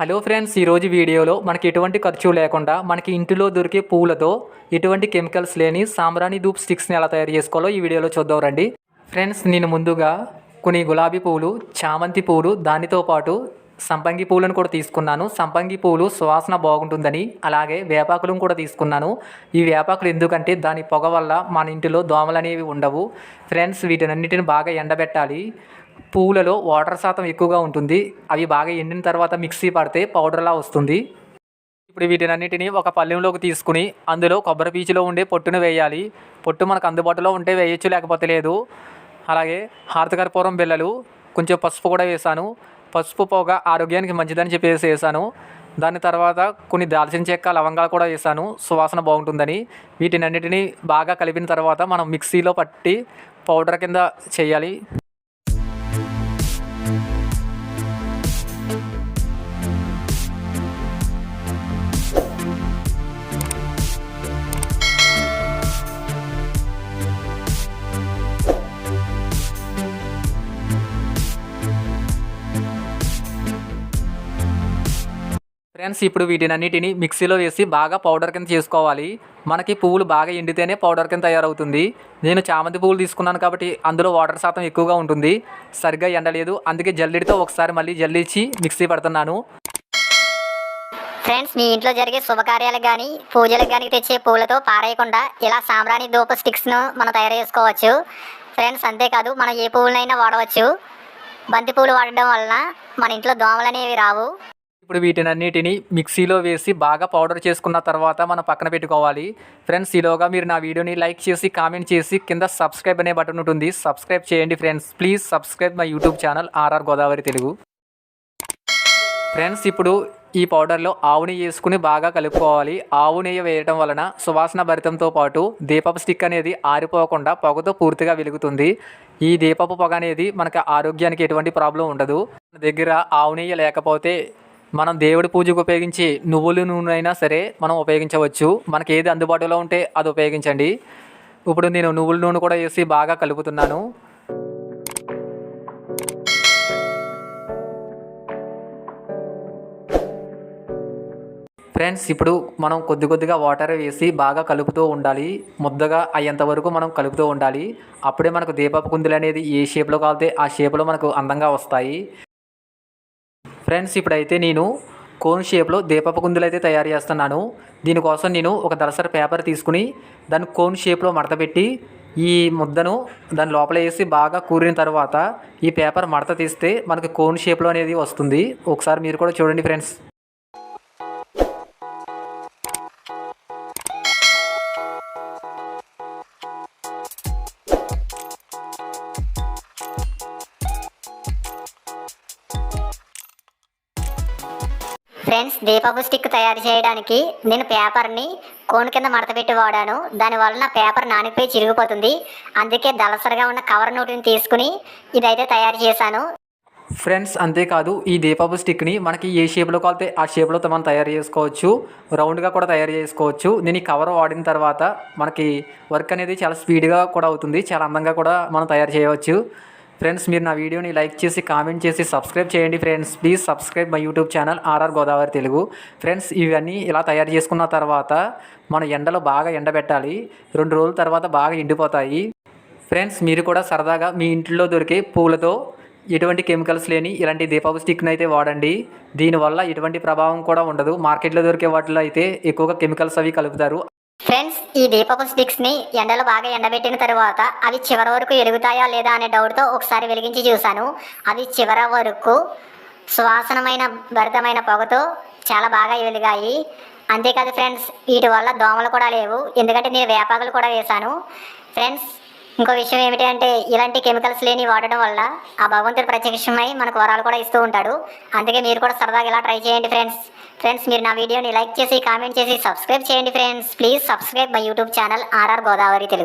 Hello friends ఈరోజు వీడియోలో మనకి ఎటువంటి ఖర్చు లేకుండా మనకి ఇంటిలో దొరికే పూలతో ఎటువంటి కెమికల్స్ లేని సాంబ్రాణి ధూప్ స్టిక్స్ని ఎలా తయారు చేసుకోవాలో ఈ వీడియోలో చూద్దాం రండి. ఫ్రెండ్స్ నేను ముందుగా కొన్ని గులాబీ పూలు చామంతి పూలు దానితో పాటు సంపంగి పూలను కూడా తీసుకున్నాను. సంపంగి పూలు సువాసన బాగుంటుందని అలాగే వేపాకులను కూడా తీసుకున్నాను. ఈ వేపాకులు ఎందుకంటే దాని పొగ వల్ల మన ఇంటిలో దోమలు అనేవి ఉండవు. ఫ్రెండ్స్ వీటినన్నిటిని బాగా ఎండబెట్టాలి. పువ్వులలో వాటర్ శాతం ఎక్కువగా ఉంటుంది. అవి బాగా ఎండిన తర్వాత మిక్సీ పడితే పౌడర్లా వస్తుంది. ఇప్పుడు వీటినన్నిటిని ఒక పళ్ళెంలోకి తీసుకుని అందులో కొబ్బరి పీచులో ఉండే పొట్టును వేయాలి. పొట్టు మనకు అందుబాటులో ఉంటే వేయచ్చు లేకపోతే లేదు. అలాగే హారతకర్పూరం బిళ్ళలు కొంచెం పసుపు కూడా వేసాను. పసుపు పొగ ఆరోగ్యానికి మంచిదని చెప్పేసి వేసాను. దాని తర్వాత కొన్ని దాల్చిన చెక్క లవంగాలు కూడా వేసాను. సువాసన బాగుంటుందని. వీటినన్నిటినీ బాగా కలిపిన తర్వాత మనం మిక్సీలో పట్టి పౌడర్ కింద చేయాలి. ఫ్రెండ్స్ ఇప్పుడు వీటినన్నిటిని మిక్సీలో వేసి బాగా పౌడర్ కింద చేసుకోవాలి. మనకి పువ్వులు బాగా ఎండితేనే పౌడర్ కింద తయారవుతుంది. నేను చామంతి పువ్వులు తీసుకున్నాను కాబట్టి అందులో వాటర్ శాతం ఎక్కువగా ఉంటుంది. సరిగ్గా ఎండలేదు. అందుకే జల్లిడితో ఒకసారి మళ్ళీ జల్లిచ్చి మిక్సీ పడుతున్నాను. ఫ్రెండ్స్ మీ ఇంట్లో జరిగే శుభకార్యాలకు కానీ పూజలకు కానీ తెచ్చే పూలతో పారేయకుండా ఇలా సాంబ్రాణి దూప స్టిక్స్ను మనం తయారు చేసుకోవచ్చు. ఫ్రెండ్స్ అంతేకాదు మనం ఏ పువ్వులైనా వాడవచ్చు. బంతి పువ్వులు వాడడం వలన మన ఇంట్లో దోమలు అనేవి రావు. ఇప్పుడు వీటినన్నిటిని మిక్సీలో వేసి బాగా పౌడర్ చేసుకున్న తర్వాత మనం పక్కన పెట్టుకోవాలి. ఫ్రెండ్స్ ఈలోగా మీరు నా వీడియోని లైక్ చేసి కామెంట్ చేసి కింద సబ్స్క్రైబ్ అనే బటన్ ఉంటుంది. సబ్స్క్రైబ్ చేయండి friends. Please subscribe my YouTube channel RR Godavari Telugu. Friends ఇప్పుడు ఈ పౌడర్లో ఆవు నెయ్యి వేసుకుని బాగా కలుపుకోవాలి. ఆవు నెయ్యి వేయడం వలన సువాసన భరితంతో పాటు దీపపు స్టిక్ అనేది ఆరిపోకుండా పొగతో పూర్తిగా వెలుగుతుంది. ఈ దీపపు పొగ అనేది మనకు ఆరోగ్యానికి ఎటువంటి ప్రాబ్లం ఉండదు. మన దగ్గర ఆవు నెయ్యి లేకపోతే మనం దేవుడి పూజకు ఉపయోగించి నువ్వుల నూనె అయినా సరే మనం ఉపయోగించవచ్చు. మనకి ఏది అందుబాటులో ఉంటే అది ఉపయోగించండి. ఇప్పుడు నేను నువ్వుల నూనె కూడా వేసి బాగా కలుపుతున్నాను. ఫ్రెండ్స్ ఇప్పుడు మనం కొద్ది కొద్దిగా వాటర్ వేసి బాగా కలుపుతూ ఉండాలి. ముద్దగా అయ్యేంత వరకు మనం కలుపుతూ ఉండాలి. అప్పుడే మనకు దీపపు కుందులు అనేది ఏ షేప్లో కాలితే ఆ షేప్లో మనకు అందంగా వస్తాయి. ఫ్రెండ్స్ ఇప్పుడైతే నేను కోన్ షేప్లో దీపపు కుందులు అయితే తయారు చేస్తున్నాను. దీనికోసం నేను ఒక దరసర పేపర్ తీసుకుని దాన్ని కోన్ షేప్లో మడతపెట్టి ఈ ముద్దను దాని లోపల వేసి బాగా కూరిన తర్వాత ఈ పేపర్ మడత తీస్తే మనకు కోన్ షేప్లో అనేది వస్తుంది. ఒకసారి మీరు కూడా చూడండి ఫ్రెండ్స్. ఫ్రెండ్స్ దీపపు స్టిక్ తయారు చేయడానికి నేను పేపర్ని కోన్ కింద మడతపెట్టి వాడాను. దాని వలన పేపర్ నానిపోయి చిరిగిపోతుంది. అందుకే దళసరిగా ఉన్న కవర్ నోటిని తీసుకుని ఇదైతే తయారు చేశాను. ఫ్రెండ్స్ అంతేకాదు ఈ దీపపు స్టిక్ని మనకి ఏ షేప్లో కాలితే ఆ షేప్లో మనం తయారు చేసుకోవచ్చు. రౌండ్గా కూడా తయారు చేసుకోవచ్చు. నేను ఈ కవర్ వాడిన తర్వాత మనకి వర్క్ అనేది చాలా స్పీడ్గా కూడా అవుతుంది. చాలా అందంగా కూడా మనం తయారు చేయవచ్చు. ఫ్రెండ్స్ మీరు నా వీడియోని లైక్ చేసి కామెంట్ చేసి సబ్స్క్రైబ్ చేయండి friends. Please subscribe my YouTube channel RR Godavari Telugu. Friends ఇవన్నీ ఇలా తయారు చేసుకున్న తర్వాత మన ఎండలో బాగా ఎండబెట్టాలి. రెండు రోజుల తర్వాత బాగా ఎండిపోతాయి. ఫ్రెండ్స్ మీరు కూడా సరదాగా మీ ఇంట్లో దొరికే పూలతో ఎటువంటి కెమికల్స్ లేని ఇలాంటి దీపావళి స్టిక్ని అయితే వాడండి. దీనివల్ల ఎటువంటి ప్రభావం కూడా ఉండదు. మార్కెట్లో దొరికే వాటిలో అయితే ఎక్కువగా కెమికల్స్ అవి కలుపుతారు. ఫ్రెండ్స్ ఈ దీపపు స్టిక్స్ని ఎండలో బాగా ఎండబెట్టిన తర్వాత అవి చివరి వరకు వెలుగుతాయా లేదా అనే డౌట్తో ఒకసారి వెలిగించి చూశాను. అవి చివరి వరకు సువాసనమైన భరితమైన పొగతో చాలా బాగా వెలిగాయి. అంతేకాదు ఫ్రెండ్స్ వీటి వల్ల దోమలు కూడా లేవు. ఎందుకంటే నేను వేపాకులు కూడా వేశాను. ఫ్రెండ్స్ ఇంకో విషయం ఏమిటి అంటే ఇలాంటి కెమికల్స్ లేని వాడడం వల్ల ఆ భగవంతుడు ప్రత్యక్షమై మనకు వరాలు కూడా ఇస్తూ ఉంటాడు. అందుకే మీరు కూడా సరదాగా ఇలా ట్రై చేయండి ఫ్రెండ్స్. ఫ్రెండ్స్ మీరు నా వీడియోని లైక్ చేసి కామెంట్ చేసి సబ్స్క్రైబ్ చేయండి friends. Please subscribe my YouTube channel RR Godavari Telugu.